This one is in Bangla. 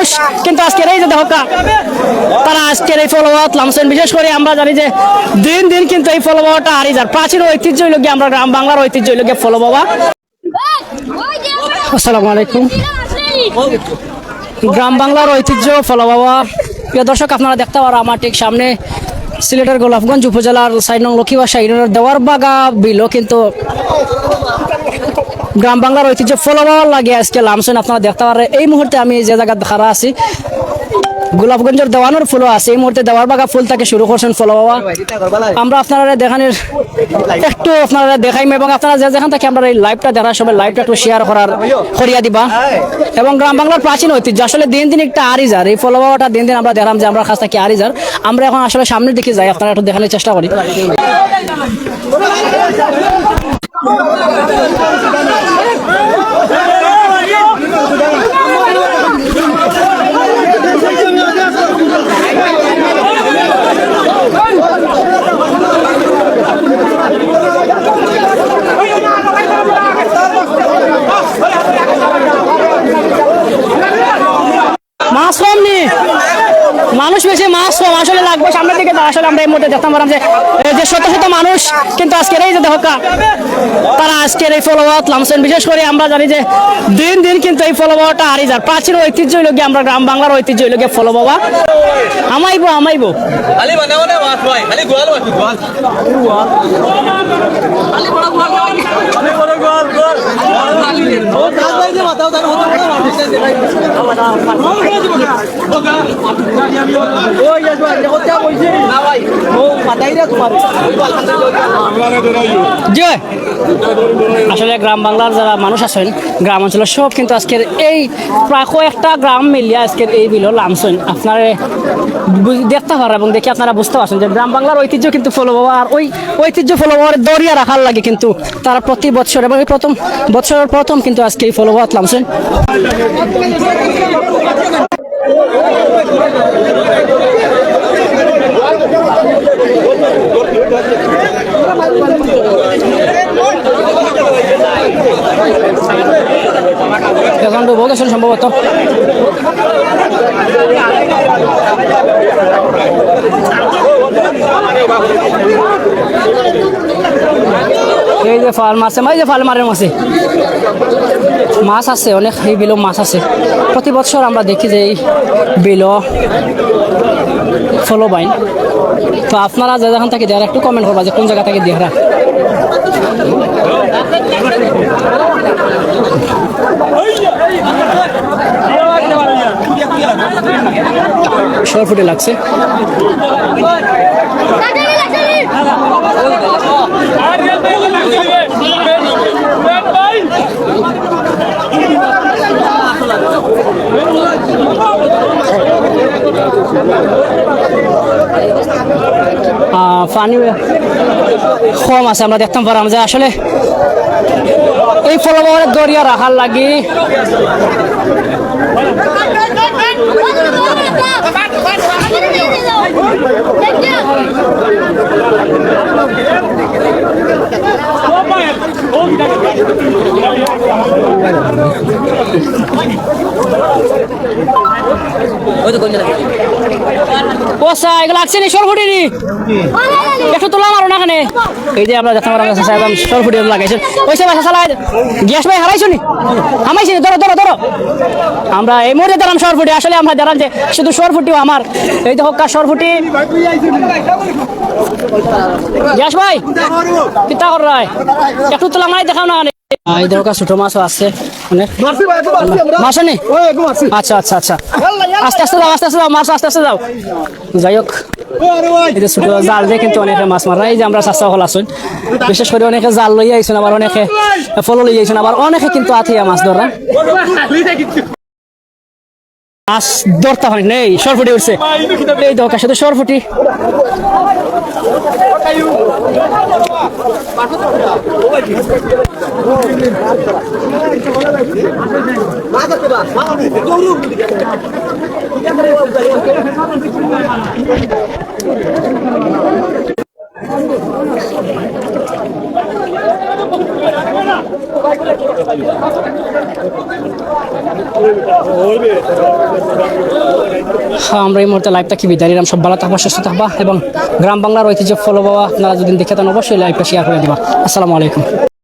মানুষ, কিন্তু আজকের এই যে দেখা তারা আজকের এই ফলোয়ার লামছেন বিশেষ করে আমরা জানি যে দিন দিন কিন্তু এই ফলোয়াটা হারিয়ে যায়। প্রাচীন ঐতিহ্য লোকে আমরা গ্রাম বাংলার ঐতিহ্য লোকে ফলো বাবা আসসালামু আলাইকুম। গ্রাম বাংলার ঐতিহ্য ফলো বাবা প্রিয় দর্শক, আপনারা দেখতে পারো আমার ঠিক সামনে সিলেটের গোলাপগঞ্জ উপজেলার সাইড নং লক্ষ্মীবাসা ইউনিয়নের দেওয়ার বাগা বিলও কিন্তু গ্রাম বাংলার ঐতিহ্য ফলো লাগে। আজকে লামছেন আপনারা দেখতে পারেন। এই মুহূর্তে আমি যে জায়গা খারা আছি গোলাপগঞ্জের দেওয়ানোর ফুলও আছে। এই মুহূর্তে দেওয়ার বাগা ফুল থেকে শুরু করছেন ফলো বাবা। আমরা আপনারা দেখানোর একটু আপনারা দেখাইম এবং আপনারা যে যেখান থেকে আমরা এই লাইভটা দেখার সময় লাইভটা একটু শেয়ার করার করিয়া দিবা। এবং গ্রাম বাংলার প্রাচীন ঐতিহ্য, আসলে দিন দিন একটা আরিজার। এই ফলো বাবাটা দিন দিন আমরা দেখলাম যে আমরা কাছ থেকে আরিজার। আমরা এখন আসলে সামনের দিকে যাই, আপনারা একটু দেখানোর চেষ্টা করি। মানুষ বেশি মাছ কম। আসলে লাগবে সামনের দিকে তো আসলে আমরা এই মুহূর্তে দেখতে পারলাম যে এই যে শত শত মানুষ কিন্তু আজকের এই যে দেখা তারা আজকের এই ফলোয়ার লামছেন বিশেষ করে আমরা জানি যে দিন দিন কিন্তু এই ফলোবাওয়াটা হারিয়ে যায় প্রাচীন ঐতিহ্য লোকে আমরা গ্রাম বাংলার ঐতিহ্য লোকে ফলো বাবা আমাইবো আমাইবো। খালি আসলে গ্রাম বাংলার যারা মানুষ আছেন, গ্রাম অঞ্চলের সব কিন্তু আজকের এই প্রায় কয়েকটা গ্রাম মিলিয়ে আজকের এই বিল লামছেন আপনারা দেখতে পারেন এবং দেখে আপনারা বুঝতে পারছেন যে গ্রাম বাংলার ঐতিহ্য কিন্তু ফলো বাবা আর ওই ঐতিহ্য ফলো বাবার দরিয়া রাখার লাগে কিন্তু তারা প্রতি বছর এবং এই প্রথম বছরের প্রথম কিন্তু আজকে এই ফলো বাবা লামছেন ডুবো গেছেন সম্ভবত। এই যে ফাল মাছ আছে, এই যে ফাল মারের মাছে। মাছ আছে, অনেক এই বিলো মাছ আছে। প্রতি বছর আমরা দেখি যে এই বিলো ফলো বাইন তো আপনারা যে যেখান থেকে দেওয়ার একটু কমেন্ট করবা যে কোন জায়গা থেকে দেওয়ারা ফুটে লাগছে। পানি কম আছে আমরা দেখতাম পারাম যে আসলে এই ফলবাগানের দরিয়া রাখার লাগি। লাগছে নি নি। এই যে আমরা এই মুহূর্তে দাঁড়াম সরফুটি, আসলে আমরা দাঁড়ান যে শুধু সরফুটিও আমার। এই তো সরফুটি। গ্যাস ভাই কিতা কর রায়। একটু তোলা মারাই দেখাও না এই দরকার ছোট মাছও আছে অনেক মাছ নেই আচ্ছা আচ্ছা আচ্ছা আস্তে আস্তে যাও আস্তে আস্তে যাও মাছ আস্তে আস্তে যাও যাই হোক ছোট জাল দিয়ে কিন্তু অনেকে মাছ মারা এই যে আমরা চাষা হল আসুন বিশেষ করে অনেকে জাল লইয়া আইসুন আবার অনেকে ফল লইয়া আইসুন আবার অনেকে কিন্তু আথিয়া মাছ ধরা মাছ ধরতে হয় নেই সরফুটি উঠছে। এই দোকার সাথে সরফুটি। আমরা এই মুহূর্তে লাইভটা কি বিদায় নিলাম? সব ভালো থাকবা, সুস্থ থাকবা এবং গ্রাম বাংলার ঐতিহ্য ফলো বাবা আপনারা যদি দেখে থাকেন, অবশ্যই লাইভটা শেয়ার করে দেবা। আসসালামু আলাইকুম।